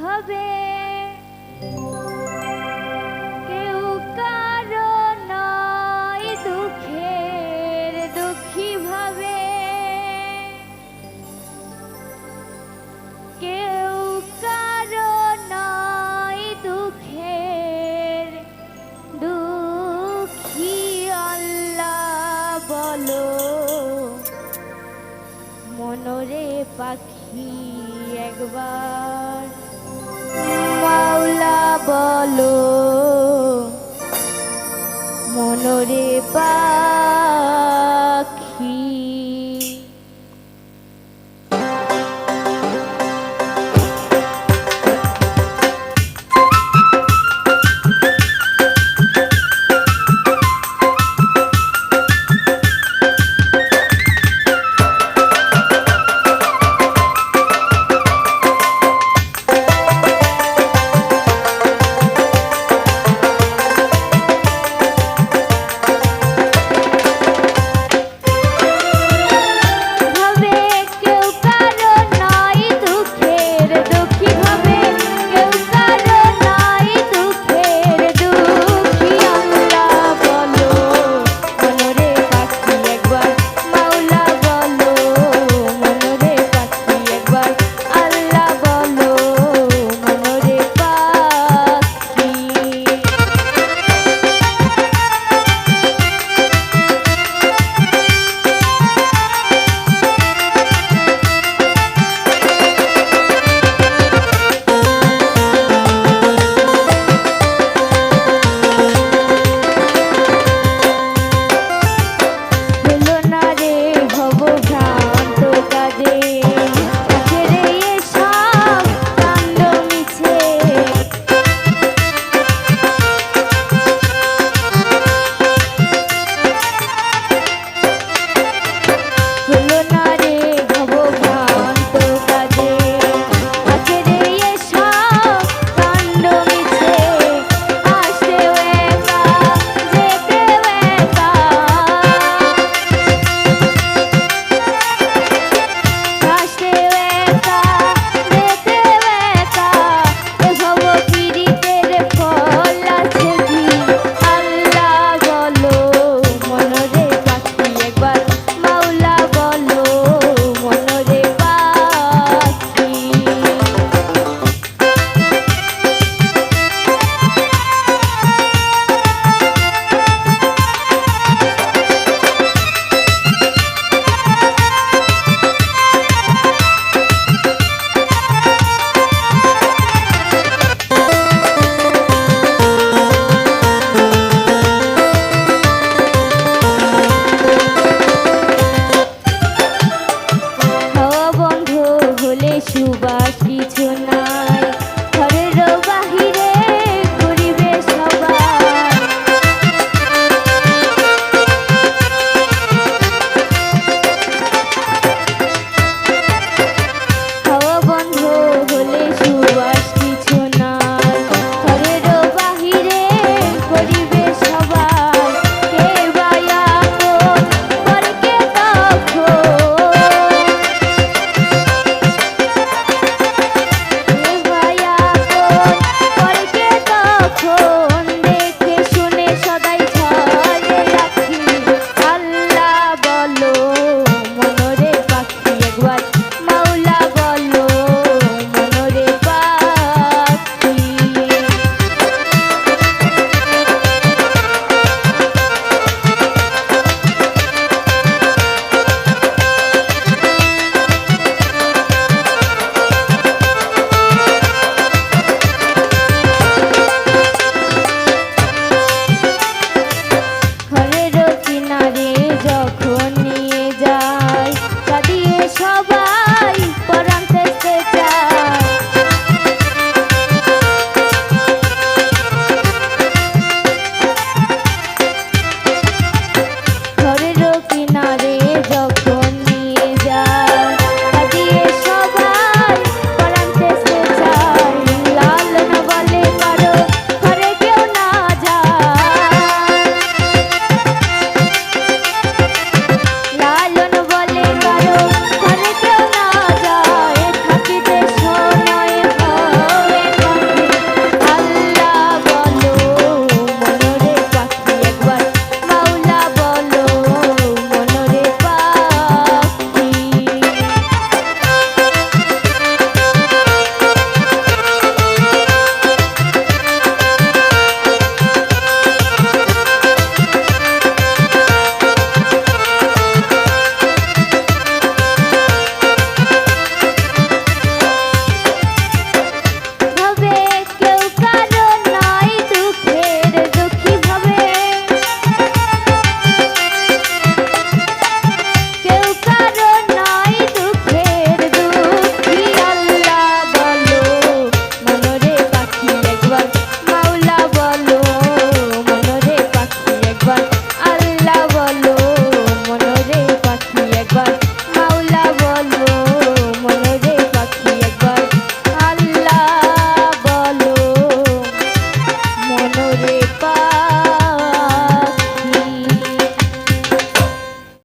ভাবে। কেউ কারও নাই দুঃখের দুঃখী ভাবে। কেউ কারণ নাই দুঃখের দুঃখী আল্লাহ বলো। মনরে পাখি একবার মাওলা বলো মনরে পা